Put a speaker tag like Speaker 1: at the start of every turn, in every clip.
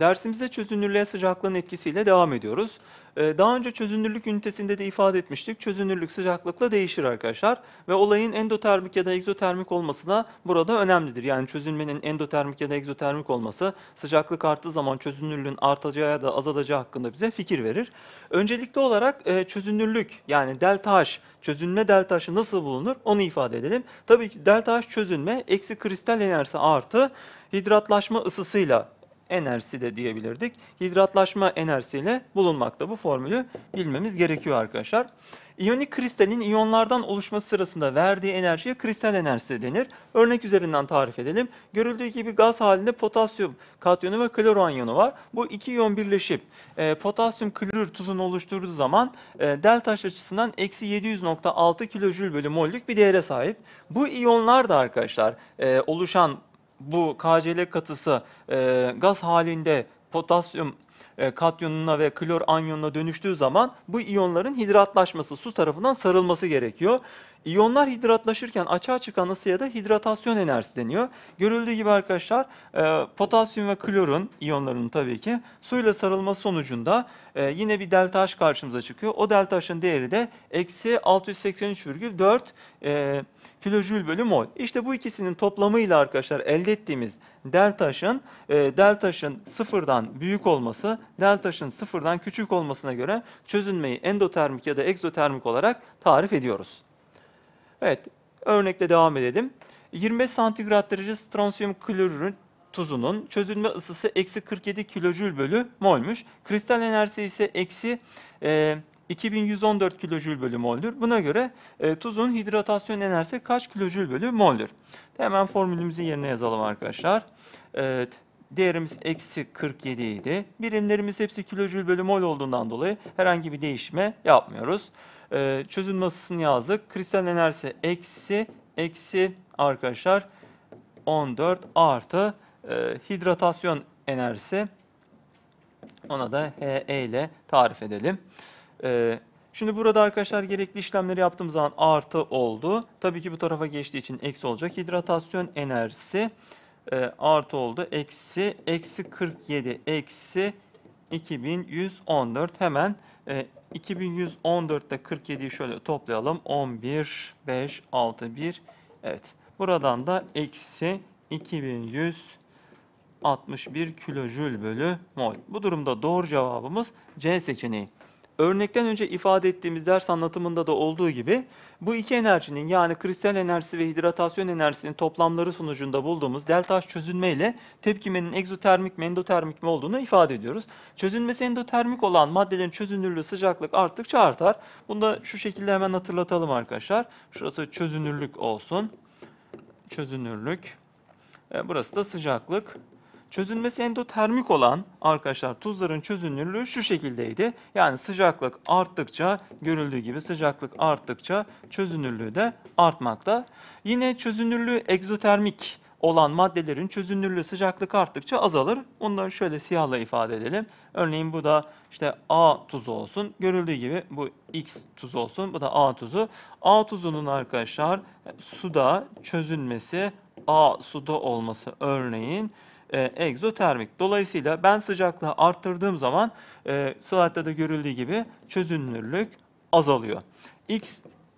Speaker 1: Dersimize çözünürlüğe sıcaklığın etkisiyle devam ediyoruz. Ee, Daha önce çözünürlük ünitesinde de ifade etmiştik. Çözünürlük sıcaklıkla değişir arkadaşlar. Ve olayın endotermik ya da egzotermik olması da burada önemlidir. Yani çözünmenin endotermik ya da egzotermik olması sıcaklık arttığı zaman çözünürlüğün artacağı ya da azalacağı hakkında bize fikir verir. Öncelikli olarak e, çözünürlük yani delta H, çözünme delta H'ı nasıl bulunur onu ifade edelim. Tabii ki delta H çözünme eksi kristal enerjisi artı hidratlaşma ısısıyla enerjisi de diyebilirdik. Hidratlaşma enerjisiyle bulunmakta. Bu formülü bilmemiz gerekiyor arkadaşlar. İyonik kristalin iyonlardan oluşması sırasında verdiği enerjiye kristal enerjisi denir. Örnek üzerinden tarif edelim. Görüldüğü gibi gaz halinde potasyum katyonu ve klor anyonu var. Bu iki iyon birleşip e, potasyum klorür tuzunu oluşturduğu zaman e, delta açısından eksi 700.6 kilojül bölü mollük bir değere sahip. Bu iyonlar da arkadaşlar e, oluşan bu KCl katısı e, gaz halinde potasyum e, katyonuna ve klor anyonuna dönüştüğü zaman bu iyonların hidratlaşması, su tarafından sarılması gerekiyor. İyonlar hidratlaşırken açığa çıkan ısıya da hidratasyon enerjisi deniyor. Görüldüğü gibi arkadaşlar e, potasyum ve klorun iyonlarının tabii ki suyla sarılması sonucunda e, yine bir delta H karşımıza çıkıyor. O delta H'ın değeri de eksi 683,4 e, kilojül bölü mol. İşte bu ikisinin toplamıyla arkadaşlar elde ettiğimiz delta H'ın e, delta H'ın sıfırdan büyük olması, delta H'ın sıfırdan küçük olmasına göre çözünmeyi endotermik ya da egzotermik olarak tarif ediyoruz. Evet, örnekle devam edelim. 25 santigrat derece stronsiyum klorürün tuzunun çözünme ısısı eksi 47 kilojül bölü molmuş. Kristal enerjisi ise eksi e, 2114 kilojül bölü moldür. Buna göre e, tuzun hidratasyon enerjisi kaç kilojül bölü moldür? Hemen formülümüzü yerine yazalım arkadaşlar. Evet, değerimiz eksi 47 idi. Birimlerimiz hepsi kilojül bölü mol olduğundan dolayı herhangi bir değişme yapmıyoruz. E, çözünme ısısını yazdık. Kristal enerjisi eksi eksi arkadaşlar 14 artı e, hidratasyon enerjisi ona da HE ile tarif edelim. Ee, şimdi burada arkadaşlar gerekli işlemleri yaptığım zaman artı oldu. Tabii ki bu tarafa geçtiği için eksi olacak. Hidratasyon enerjisi e, artı oldu. Eksi, eksi 47, eksi 2114. Hemen e, 2114 ile 47'yi şöyle toplayalım. 11, 5, 6, 1. Evet. Buradan da eksi 2100 61 kilojül bölü mol. Bu durumda doğru cevabımız C seçeneği. Örnekten önce ifade ettiğimiz ders anlatımında da olduğu gibi bu iki enerjinin yani kristal enerjisi ve hidratasyon enerjisinin toplamları sonucunda bulduğumuz delta H çözünme ile tepkimenin egzotermik mi endotermik mi olduğunu ifade ediyoruz. Çözünmesi endotermik olan maddelerin çözünürlüğü sıcaklık arttıkça artar. Bunu da şu şekilde hemen hatırlatalım arkadaşlar. Şurası çözünürlük olsun. Çözünürlük. E, Burası da sıcaklık. Çözünmesi endotermik olan arkadaşlar tuzların çözünürlüğü şu şekildeydi. Yani sıcaklık arttıkça görüldüğü gibi sıcaklık arttıkça çözünürlüğü de artmakta. Yine çözünürlüğü egzotermik olan maddelerin çözünürlüğü sıcaklık arttıkça azalır. Onları şöyle siyahla ifade edelim. Örneğin bu da işte A tuzu olsun. Görüldüğü gibi bu X tuzu olsun. Bu da A tuzu. A tuzunun arkadaşlar suda çözünmesi A suda olması örneğin e, egzotermik. Dolayısıyla ben sıcaklığı arttırdığım zaman e, slaytta da görüldüğü gibi çözünürlük azalıyor. X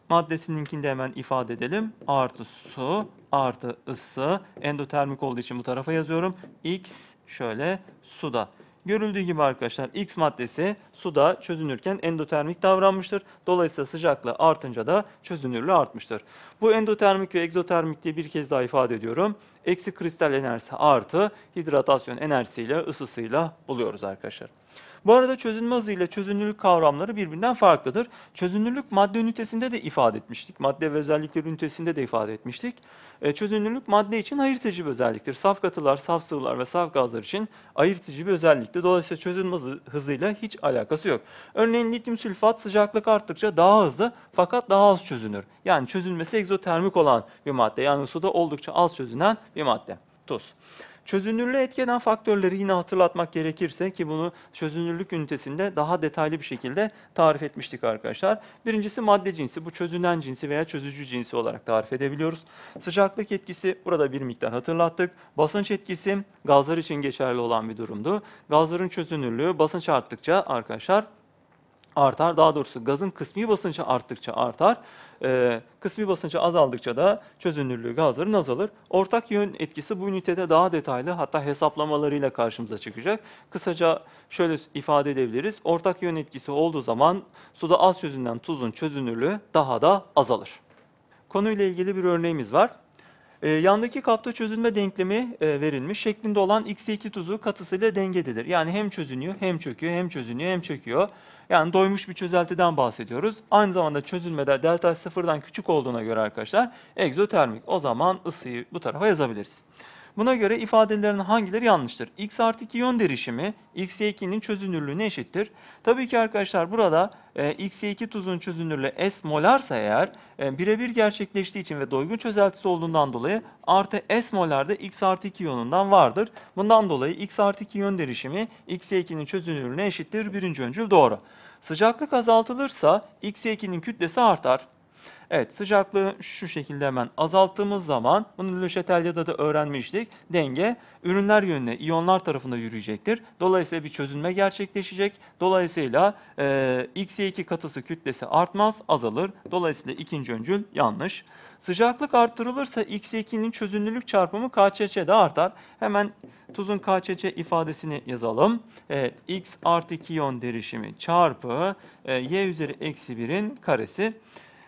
Speaker 1: maddesininkini de hemen ifade edelim. Artı su artı ısı endotermik olduğu için bu tarafa yazıyorum. X şöyle suda. Görüldüğü gibi arkadaşlar X maddesi suda çözünürken endotermik davranmıştır. Dolayısıyla sıcaklığı artınca da çözünürlüğü artmıştır. Bu endotermik ve egzotermik diye bir kez daha ifade ediyorum. Eksi kristal enerjisi artı hidratasyon enerjisiyle ısısıyla buluyoruz arkadaşlar. Bu arada çözünme hızı ile çözünürlük kavramları birbirinden farklıdır. Çözünürlük madde ünitesinde de ifade etmiştik. Madde ve özellikler ünitesinde de ifade etmiştik. E, çözünürlük madde için ayırtıcı bir özelliktir. Saf katılar, saf sıvılar ve saf gazlar için ayırtıcı bir özelliktir. Dolayısıyla çözünme hızı- hızıyla hiç alakası yok. Örneğin lityum sülfat sıcaklık arttıkça daha hızlı fakat daha az çözünür. Yani çözünmesi egzotermik olan bir madde. Yani suda oldukça az çözünen bir madde. Tuz. Çözünürlüğe etki eden faktörleri yine hatırlatmak gerekirse ki bunu çözünürlük ünitesinde daha detaylı bir şekilde tarif etmiştik arkadaşlar. Birincisi madde cinsi. Bu çözünen cinsi veya çözücü cinsi olarak tarif edebiliyoruz. Sıcaklık etkisi burada bir miktar hatırlattık. Basınç etkisi gazlar için geçerli olan bir durumdu. Gazların çözünürlüğü basınç arttıkça arkadaşlar artar. Daha doğrusu gazın kısmi basıncı arttıkça artar. Ee, kısmi basıncı azaldıkça da çözünürlüğü gazların azalır. Ortak yön etkisi bu ünitede daha detaylı hatta hesaplamalarıyla karşımıza çıkacak. Kısaca şöyle ifade edebiliriz. Ortak yön etkisi olduğu zaman suda az çözünen tuzun çözünürlüğü daha da azalır. Konuyla ilgili bir örneğimiz var. Ee, yandaki kapta çözünme denklemi e, verilmiş. Şeklinde olan X2 tuzu katısıyla dengededir. Yani hem çözünüyor, hem çöküyor, hem çözünüyor, hem çöküyor. Yani doymuş bir çözeltiden bahsediyoruz. Aynı zamanda çözülmede delta sıfırdan küçük olduğuna göre arkadaşlar egzotermik. O zaman ısıyı bu tarafa yazabiliriz. Buna göre ifadelerin hangileri yanlıştır? X artı 2 yön derişimi X2'nin çözünürlüğüne eşittir. Tabii ki arkadaşlar burada e, X2 tuzun çözünürlüğü S molarsa eğer e, birebir gerçekleştiği için ve doygun çözeltisi olduğundan dolayı artı S molarda X artı 2 yönünden vardır. Bundan dolayı X artı 2 yön derişimi X2'nin çözünürlüğüne eşittir. Birinci öncül doğru. Sıcaklık azaltılırsa X2'nin kütlesi artar. Evet sıcaklığı şu şekilde hemen azalttığımız zaman bunu Chatelier'da da öğrenmiştik. Denge ürünler yönüne iyonlar tarafında yürüyecektir. Dolayısıyla bir çözünme gerçekleşecek. Dolayısıyla e, X2 katısı kütlesi artmaz azalır. Dolayısıyla ikinci öncül yanlış. Sıcaklık arttırılırsa X2'nin çözünürlük çarpımı KÇÇ de artar. Hemen tuzun KÇÇ ifadesini yazalım. Evet, X artı 2 iyon derişimi çarpı e, Y üzeri eksi 1'in karesi.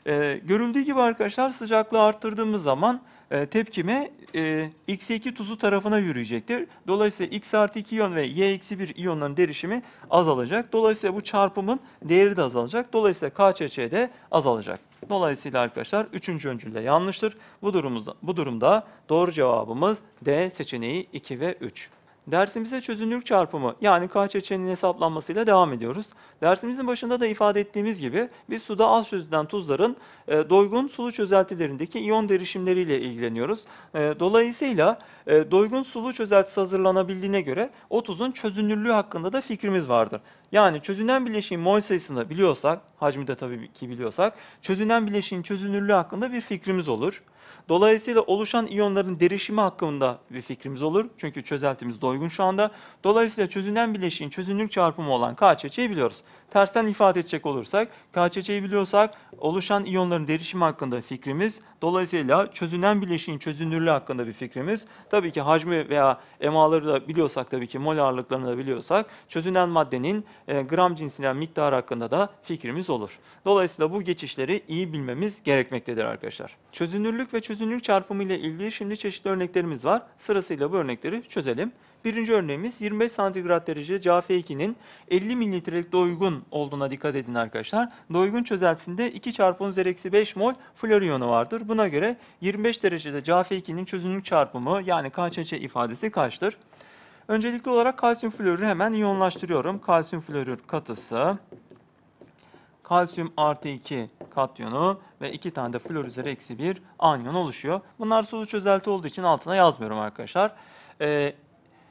Speaker 1: Ee, görüldüğü gibi arkadaşlar sıcaklığı arttırdığımız zaman e, tepkime e, X2 tuzu tarafına yürüyecektir. Dolayısıyla X artı 2 iyon ve Y eksi 1 iyonların derişimi azalacak. Dolayısıyla bu çarpımın değeri de azalacak. Dolayısıyla KÇÇ de azalacak. Dolayısıyla arkadaşlar 3. öncülde yanlıştır. Bu durumda, bu durumda doğru cevabımız D seçeneği 2 ve 3. Dersimize çözünürlük çarpımı yani KÇÇ'nin hesaplanmasıyla devam ediyoruz. Dersimizin başında da ifade ettiğimiz gibi biz suda az çözülen tuzların e, doygun sulu çözeltilerindeki iyon derişimleriyle ilgileniyoruz. E, dolayısıyla e, doygun sulu çözeltisi hazırlanabildiğine göre o tuzun çözünürlüğü hakkında da fikrimiz vardır. Yani çözünen bileşiğin mol sayısını biliyorsak, hacmi de tabii ki biliyorsak, çözünen bileşiğin çözünürlüğü hakkında bir fikrimiz olur. Dolayısıyla oluşan iyonların derişimi hakkında bir fikrimiz olur. Çünkü çözeltimiz doygun şu anda. Dolayısıyla çözünen bileşiğin çözünürlük çarpımı olan KÇÇ'yi biliyoruz. Tersten ifade edecek olursak, KÇÇ'yi biliyorsak oluşan iyonların derişimi hakkında fikrimiz, dolayısıyla çözünen bileşiğin çözünürlüğü hakkında bir fikrimiz, tabii ki hacmi veya emaları da biliyorsak tabii ki mol ağırlıklarını da biliyorsak, çözünen maddenin e, gram cinsinden miktarı hakkında da fikrimiz olur. Dolayısıyla bu geçişleri iyi bilmemiz gerekmektedir arkadaşlar. Çözünürlük ve çözünürlük çarpımı ile ilgili şimdi çeşitli örneklerimiz var. Sırasıyla bu örnekleri çözelim. Birinci örneğimiz 25 santigrat derece CaF2'nin 50 mililitrelik doygun olduğuna dikkat edin arkadaşlar. Doygun çözeltisinde 2 çarpı 10 üzeri eksi 5 mol flor iyonu vardır. Buna göre 25 derecede CaF2'nin çözünürlük çarpımı yani KÇÇ ifadesi kaçtır? Öncelikli olarak kalsiyum florürü hemen iyonlaştırıyorum. Kalsiyum florür katısı kalsiyum artı 2 katyonu ve 2 tane de flor üzeri eksi 1 anyon oluşuyor. Bunlar sulu çözelti olduğu için altına yazmıyorum arkadaşlar. Ee,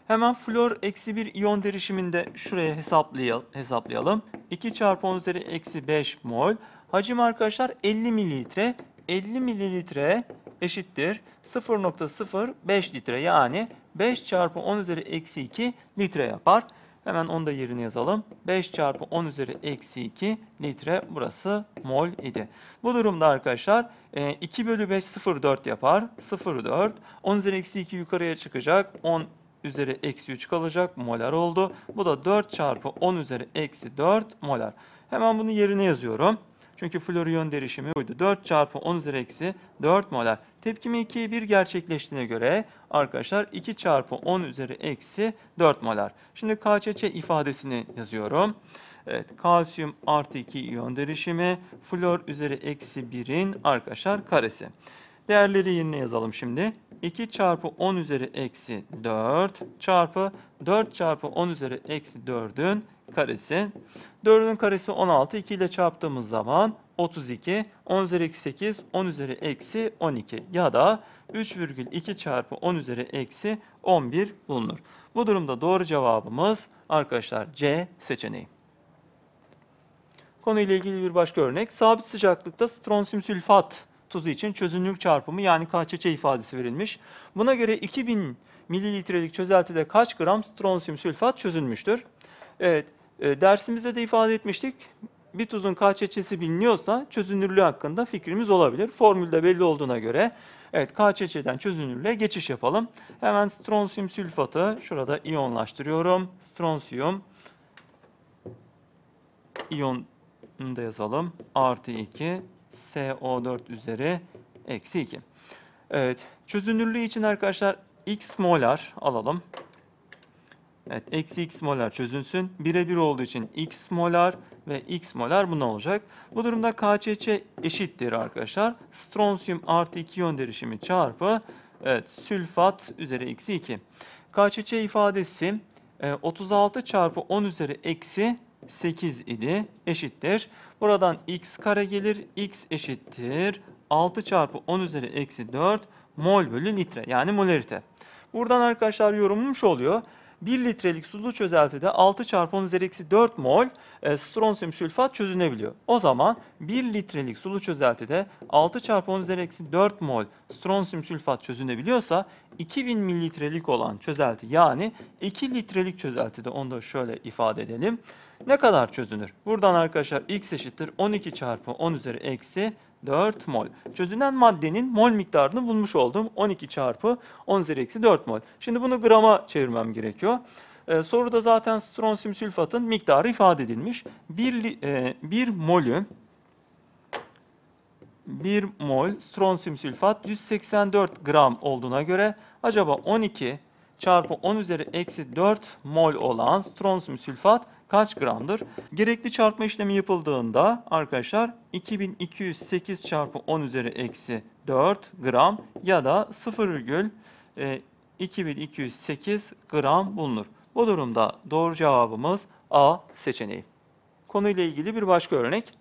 Speaker 1: hemen flor eksi 1 iyon derişiminde şuraya hesaplayalım. hesaplayalım. 2 çarpı 10 üzeri eksi 5 mol. Hacim arkadaşlar 50 mililitre. 50 mililitre eşittir 0.05 litre yani 5 çarpı 10 üzeri eksi 2 litre yapar. Hemen onu da yerine yazalım. 5 çarpı 10 üzeri eksi 2 litre burası mol idi. Bu durumda arkadaşlar 2 e, bölü 5 0,4 yapar. 0,4 10 üzeri eksi 2 yukarıya çıkacak. 10 üzeri eksi 3 kalacak. Molar oldu. Bu da 4 çarpı 10 üzeri eksi 4 molar. Hemen bunu yerine yazıyorum. Çünkü floriyon derişimi buydu. 4 çarpı 10 üzeri eksi 4 molar. Tepkime 2'ye 1 gerçekleştiğine göre arkadaşlar 2 çarpı 10 üzeri eksi 4 molar. Şimdi KÇÇ ifadesini yazıyorum. Evet, kalsiyum artı 2 iyon derişimi, flor üzeri eksi 1'in arkadaşlar karesi. Değerleri yerine yazalım şimdi. 2 çarpı 10 üzeri eksi 4 çarpı 4 çarpı 10 üzeri eksi 4'ün karesi. 4'ün karesi 16. 2 ile çarptığımız zaman 32, 10 üzeri eksi 8, 10 üzeri eksi 12 ya da 3,2 çarpı 10 üzeri eksi 11 bulunur. Bu durumda doğru cevabımız arkadaşlar C seçeneği. Konuyla ilgili bir başka örnek. Sabit sıcaklıkta stronsiyum sülfat tuzu için çözünürlük çarpımı yani KÇÇ ifadesi verilmiş. Buna göre 2000 mililitrelik çözeltide kaç gram stronsiyum sülfat çözülmüştür? Evet, e, dersimizde de ifade etmiştik. Bir tuzun KÇÇ'si biliniyorsa çözünürlüğü hakkında fikrimiz olabilir. Formülde belli olduğuna göre evet KÇÇ'den çözünürlüğe geçiş yapalım. Hemen stronsiyum sülfatı şurada iyonlaştırıyorum. Stronsiyum iyon da yazalım. Artı 2 SO4 üzeri eksi 2. Evet. Çözünürlüğü için arkadaşlar x molar alalım. Evet. Eksi x molar çözünsün. Birebir olduğu için x molar ve x molar bu ne olacak? Bu durumda KÇÇ eşittir arkadaşlar. Stronsiyum artı 2 iyon derişimi çarpı evet, sülfat üzeri eksi 2. KÇÇ ifadesi e, 36 çarpı 10 üzeri eksi 8 idi. Eşittir. Buradan x kare gelir. x eşittir. 6 çarpı 10 üzeri eksi 4 mol bölü litre. Yani molarite. Buradan arkadaşlar yorumum oluyor. 1 litrelik sulu çözeltide 6 çarpı 10 üzeri eksi 4 mol e, stronsiyum sülfat çözünebiliyor. O zaman 1 litrelik sulu çözeltide 6 çarpı 10 üzeri eksi 4 mol stronsiyum sülfat çözünebiliyorsa 2000 mililitrelik olan çözelti yani 2 litrelik çözeltide onu da şöyle ifade edelim. Ne kadar çözünür? Buradan arkadaşlar x eşittir 12 çarpı 10 üzeri eksi 4 mol. Çözünen maddenin mol miktarını bulmuş oldum. 12 çarpı 10 üzeri eksi 4 mol. Şimdi bunu grama çevirmem gerekiyor. Ee, soruda zaten stronsiyum sülfatın miktarı ifade edilmiş. 1, e, 1 molü 1 mol stronsiyum sülfat 184 gram olduğuna göre acaba 12 çarpı 10 üzeri eksi 4 mol olan stronsiyum sülfat kaç gramdır? Gerekli çarpma işlemi yapıldığında arkadaşlar 2208 çarpı 10 üzeri eksi 4 gram ya da 0,2208 gram bulunur. Bu durumda doğru cevabımız A seçeneği. Konuyla ilgili bir başka örnek.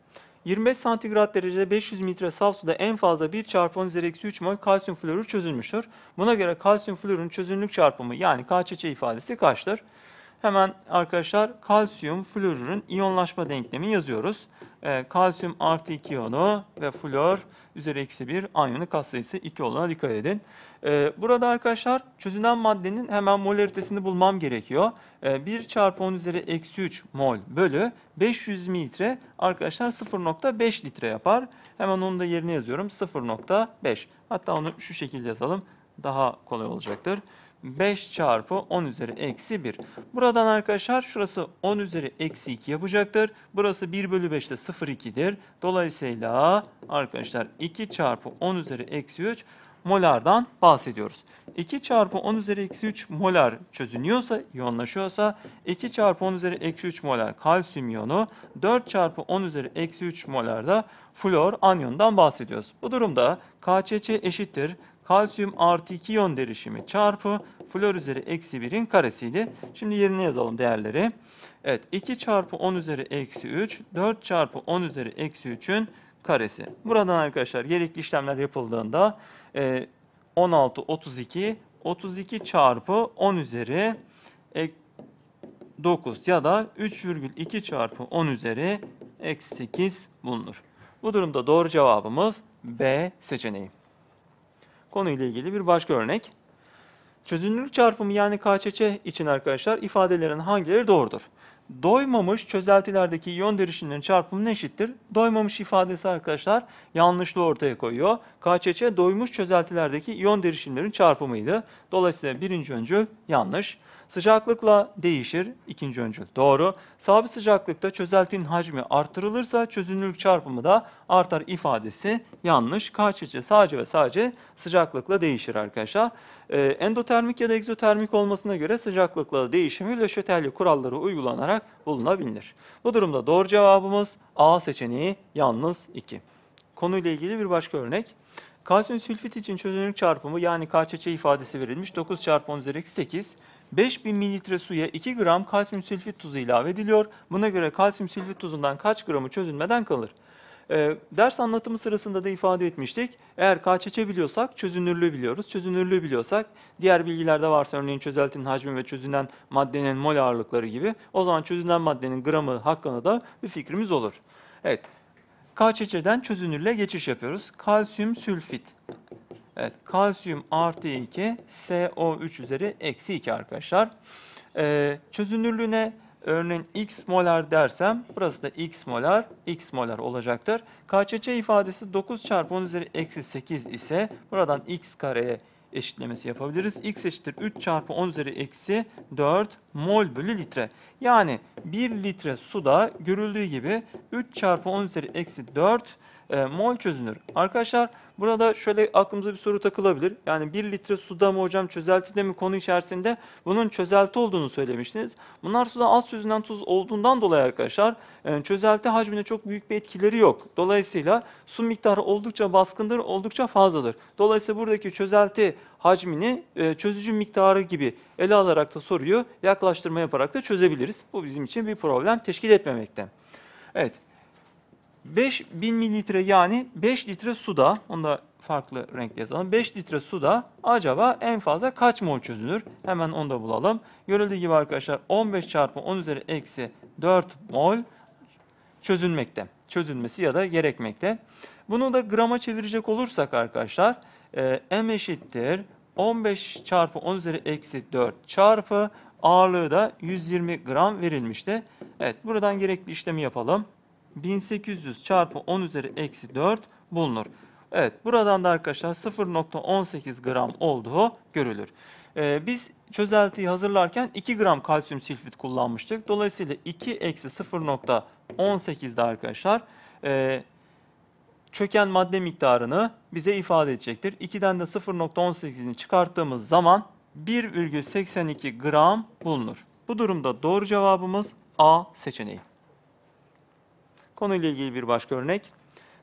Speaker 1: 25 santigrat derecede 500 mililitre saf suda en fazla 1 çarpı 10 üzeri eksi 3 mol kalsiyum florür çözülmüştür. Buna göre kalsiyum florürün çözünürlük çarpımı yani KÇÇ ifadesi kaçtır? Hemen arkadaşlar kalsiyum florürün iyonlaşma denklemi yazıyoruz. Ee, kalsiyum artı 2 iyonu ve flor üzeri eksi 1 anyonu katsayısı 2 olduğuna dikkat edin. Ee, burada arkadaşlar çözünen maddenin hemen molaritesini bulmam gerekiyor. Ee, 1 çarpı 10 üzeri eksi 3 mol bölü 500 mililitre arkadaşlar 0.5 litre yapar. Hemen onu da yerine yazıyorum 0.5. Hatta onu şu şekilde yazalım daha kolay olacaktır. 5 çarpı 10 üzeri eksi 1. Buradan arkadaşlar şurası 10 üzeri eksi 2 yapacaktır. Burası 1 bölü 5'te 0,2'dir. Dolayısıyla arkadaşlar 2 çarpı 10 üzeri eksi 3 molardan bahsediyoruz. 2 çarpı 10 üzeri eksi 3 molar çözünüyorsa, iyonlaşıyorsa 2 çarpı 10 üzeri eksi 3 molar kalsiyum iyonu, 4 çarpı 10 üzeri eksi 3 molar da flor anyondan bahsediyoruz. Bu durumda KÇÇ eşittir kalsiyum artı 2 iyon derişimi çarpı flor üzeri eksi 1'in karesiydi. Şimdi yerine yazalım değerleri. Evet 2 çarpı 10 üzeri eksi 3, 4 çarpı 10 üzeri eksi 3'ün karesi. Buradan arkadaşlar gerekli işlemler yapıldığında e, 16, 32, 32 çarpı 10 üzeri 9 ya da 3,2 çarpı 10 üzeri eksi 8 bulunur. Bu durumda doğru cevabımız B seçeneği. Konuyla ilgili bir başka örnek. Çözünürlük çarpımı yani KÇÇ için arkadaşlar ifadelerin hangileri doğrudur? Doymamış çözeltilerdeki iyon derişimlerinin çarpımı eşittir? Doymamış ifadesi arkadaşlar yanlışlığı ortaya koyuyor. KÇÇ doymuş çözeltilerdeki iyon derişimlerin çarpımıydı. Dolayısıyla birinci öncül yanlış. Sıcaklıkla değişir. ikinci öncül doğru. Sabit sıcaklıkta çözeltinin hacmi artırılırsa çözünürlük çarpımı da artar ifadesi yanlış. KÇÇ sadece ve sadece sıcaklıkla değişir arkadaşlar. Ee, endotermik ya da egzotermik olmasına göre sıcaklıkla değişimi Chatelier kuralları uygulanarak bulunabilir. Bu durumda doğru cevabımız A seçeneği yalnız 2. Konuyla ilgili bir başka örnek. Kalsiyum sülfit için çözünürlük çarpımı yani KÇÇ ifadesi verilmiş. 9 çarpı 10 üzeri 8. 5000 mililitre suya 2 gram kalsiyum sülfit tuzu ilave ediliyor. Buna göre kalsiyum sülfit tuzundan kaç gramı çözülmeden kalır? E, ders anlatımı sırasında da ifade etmiştik. Eğer KÇÇ biliyorsak çözünürlüğü biliyoruz. Çözünürlüğü biliyorsak diğer bilgilerde varsa örneğin çözeltinin hacmi ve çözünen maddenin mol ağırlıkları gibi o zaman çözünen maddenin gramı hakkında da bir fikrimiz olur. Evet. KÇÇ'den çözünürlüğe geçiş yapıyoruz. Kalsiyum sülfit. Evet, kalsiyum artı 2, SO3 üzeri eksi 2 arkadaşlar. Ee, çözünürlüğüne örneğin x molar dersem burası da x molar, x molar olacaktır. KÇÇ ifadesi 9 çarpı 10 üzeri eksi 8 ise buradan x kareye eşitlemesi yapabiliriz. x eşittir 3 çarpı 10 üzeri eksi 4 mol bölü litre. Yani 1 litre suda görüldüğü gibi 3 çarpı 10 üzeri eksi 4 e, mol çözünür. Arkadaşlar burada şöyle aklımıza bir soru takılabilir. Yani 1 litre suda mı hocam çözeltide mi konu içerisinde bunun çözelti olduğunu söylemiştiniz. Bunlar suda az çözünen tuz olduğundan dolayı arkadaşlar e, çözelti hacmine çok büyük bir etkileri yok. Dolayısıyla su miktarı oldukça baskındır, oldukça fazladır. Dolayısıyla buradaki çözelti hacmini e, çözücü miktarı gibi ele alarak da soruyu yaklaştırma yaparak da çözebiliriz. Bu bizim için bir problem teşkil etmemekte. Evet. 5000 mililitre yani 5 litre suda, onu da farklı renkle yazalım. 5 litre suda acaba en fazla kaç mol çözünür? Hemen onu da bulalım. Görüldüğü gibi arkadaşlar 15 çarpı 10 üzeri eksi 4 mol çözülmekte. Çözülmesi ya da gerekmekte. Bunu da grama çevirecek olursak arkadaşlar e, m eşittir 15 çarpı 10 üzeri eksi 4 çarpı ağırlığı da 120 gram verilmişti. Evet buradan gerekli işlemi yapalım. 1800 çarpı 10 üzeri eksi 4 bulunur. Evet buradan da arkadaşlar 0.18 gram olduğu görülür. Ee, biz çözeltiyi hazırlarken 2 gram kalsiyum silfit kullanmıştık. Dolayısıyla 2 eksi 0.18'de arkadaşlar e, çöken madde miktarını bize ifade edecektir. 2'den de 0.18'ini çıkarttığımız zaman 1,82 gram bulunur. Bu durumda doğru cevabımız A seçeneği. Konuyla ilgili bir başka örnek.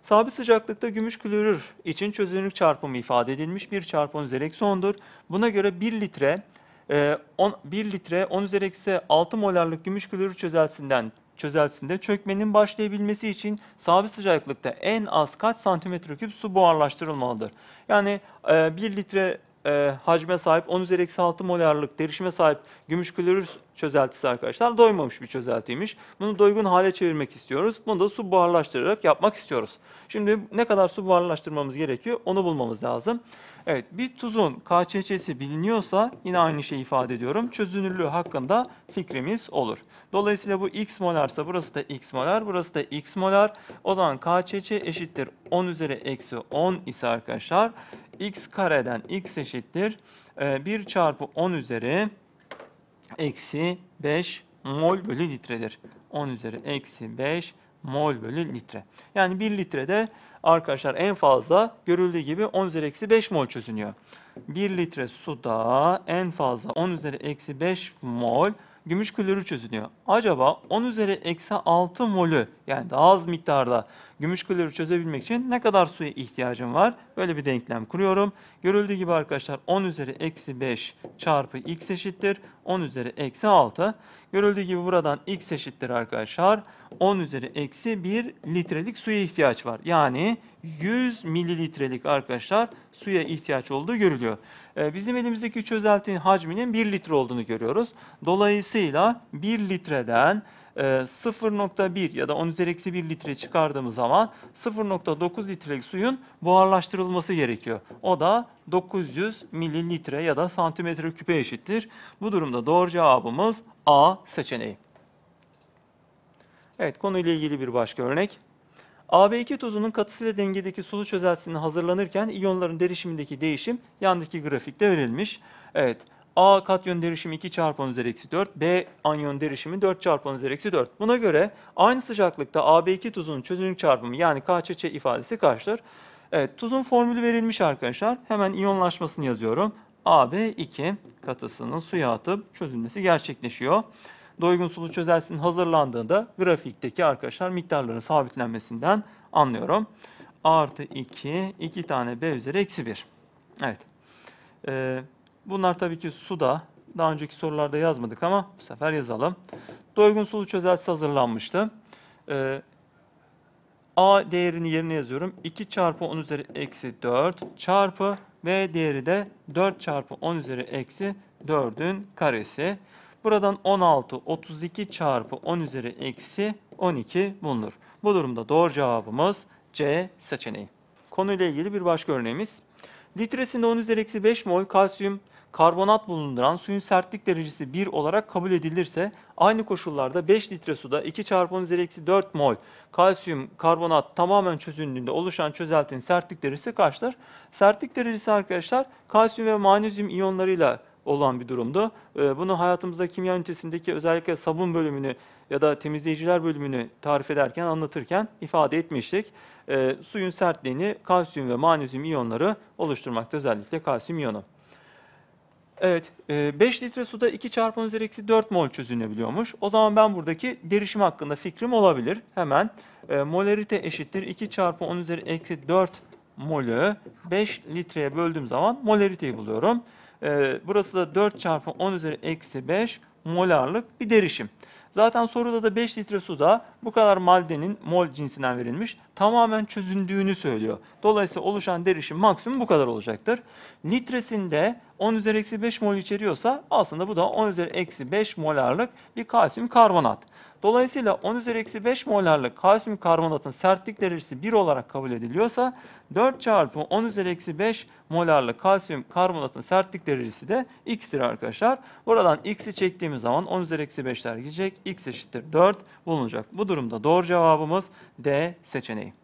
Speaker 1: Sabit sıcaklıkta gümüş klorür için çözünürlük çarpımı ifade edilmiş. 1 çarpı 10 üzeri eksi 10'dur. Buna göre 1 litre e, 10, 1 litre 10 üzeri eksi 6 molarlık gümüş klorür çözeltisinden çözeltisinde çökmenin başlayabilmesi için sabit sıcaklıkta en az kaç santimetre küp su buharlaştırılmalıdır? Yani e, 1 litre e, hacme sahip 10 üzeri eksi 6 molarlık derişime sahip gümüş klorür çözeltisi arkadaşlar doymamış bir çözeltiymiş. Bunu doygun hale çevirmek istiyoruz. Bunu da su buharlaştırarak yapmak istiyoruz. Şimdi ne kadar su buharlaştırmamız gerekiyor onu bulmamız lazım. Evet bir tuzun KÇÇ'si biliniyorsa yine aynı şeyi ifade ediyorum. Çözünürlüğü hakkında fikrimiz olur. Dolayısıyla bu x molarsa burası da x molar, burası da x molar. O zaman KÇÇ eşittir 10 üzeri eksi 10 ise arkadaşlar x kareden x eşittir 1 çarpı 10 üzeri eksi 5 mol bölü litredir. 10 üzeri eksi 5 mol bölü litre. Yani 1 litrede arkadaşlar en fazla görüldüğü gibi 10 üzeri eksi 5 mol çözünüyor. 1 litre suda en fazla 10 üzeri eksi 5 mol gümüş klorür çözünüyor. Acaba 10 üzeri eksi 6 molü yani daha az miktarda gümüş klorür çözebilmek için ne kadar suya ihtiyacım var? Böyle bir denklem kuruyorum. Görüldüğü gibi arkadaşlar 10 üzeri eksi 5 çarpı x eşittir 10 üzeri eksi 6. Görüldüğü gibi buradan x eşittir arkadaşlar 10 üzeri eksi 1 litrelik suya ihtiyaç var. Yani 100 mililitrelik arkadaşlar suya ihtiyaç olduğu görülüyor. Ee, bizim elimizdeki çözeltinin hacminin 1 litre olduğunu görüyoruz. Dolayısıyla 1 litreden 0.1 ya da 10 üzeri eksi 1 litre çıkardığımız zaman 0.9 litrelik suyun buharlaştırılması gerekiyor. O da 900 mililitre ya da santimetre küpe eşittir. Bu durumda doğru cevabımız A seçeneği. Evet konuyla ilgili bir başka örnek. AB2 tuzunun katısıyla dengedeki sulu çözeltisinin hazırlanırken iyonların derişimindeki değişim yandaki grafikte verilmiş. Evet. A katyon derişimi 2 çarpı 10 üzeri eksi 4. B anyon derişimi 4 çarpı 10 üzeri eksi 4. Buna göre aynı sıcaklıkta AB2 tuzunun çözünürlük çarpımı yani KÇÇ ifadesi kaçtır? Evet tuzun formülü verilmiş arkadaşlar. Hemen iyonlaşmasını yazıyorum. AB2 katısının suya atıp çözülmesi gerçekleşiyor. Doygun sulu çözeltisinin hazırlandığında grafikteki arkadaşlar miktarların sabitlenmesinden anlıyorum. Artı 2, 2 tane B üzeri eksi 1. Evet. Ee, bunlar tabii ki suda. Daha önceki sorularda yazmadık ama bu sefer yazalım. Doygun sulu çözeltisi hazırlanmıştı. Ee, A değerini yerine yazıyorum. 2 çarpı 10 üzeri eksi 4 çarpı B değeri de 4 çarpı 10 üzeri eksi 4'ün karesi. Buradan 16, 32 çarpı 10 üzeri eksi 12 bulunur. Bu durumda doğru cevabımız C seçeneği. Konuyla ilgili bir başka örneğimiz. Litresinde 10 üzeri eksi 5 mol kalsiyum karbonat bulunduran suyun sertlik derecesi 1 olarak kabul edilirse aynı koşullarda 5 litre suda 2 çarpı 10 üzeri eksi 4 mol kalsiyum karbonat tamamen çözündüğünde oluşan çözeltinin sertlik derecesi kaçtır? Sertlik derecesi arkadaşlar kalsiyum ve magnezyum iyonlarıyla olan bir durumdu. Ee, Bunu hayatımızda kimya ünitesindeki özellikle sabun bölümünü ya da temizleyiciler bölümünü tarif ederken, anlatırken ifade etmiştik. Ee, Suyun sertliğini kalsiyum ve magnezyum iyonları oluşturmakta özellikle kalsiyum iyonu. Evet, e, 5 litre suda 2 çarpı 10 üzeri eksi 4 mol çözünebiliyormuş. O zaman ben buradaki derişim hakkında fikrim olabilir. Hemen e, molarite eşittir 2 çarpı 10 üzeri eksi 4 molü 5 litreye böldüğüm zaman molariteyi buluyorum. E, Burası da 4 çarpı 10 üzeri eksi 5 molarlık bir derişim. Zaten soruda da 5 litre suda bu kadar maddenin mol cinsinden verilmiş tamamen çözündüğünü söylüyor. Dolayısıyla oluşan derişim maksimum bu kadar olacaktır. Litresinde 10 üzeri eksi 5 mol içeriyorsa aslında bu da 10 üzeri eksi 5 molarlık bir kalsiyum karbonat. Dolayısıyla 10 üzeri eksi 5 molarlık kalsiyum karbonatın sertlik derecesi 1 olarak kabul ediliyorsa 4 çarpı 10 üzeri eksi 5 molarlık kalsiyum karbonatın sertlik derecesi de x'tir arkadaşlar. Buradan x'i çektiğimiz zaman 10 üzeri eksi 5'ler gidecek. x eşittir 4 bulunacak. Bu durumda doğru cevabımız D seçeneği.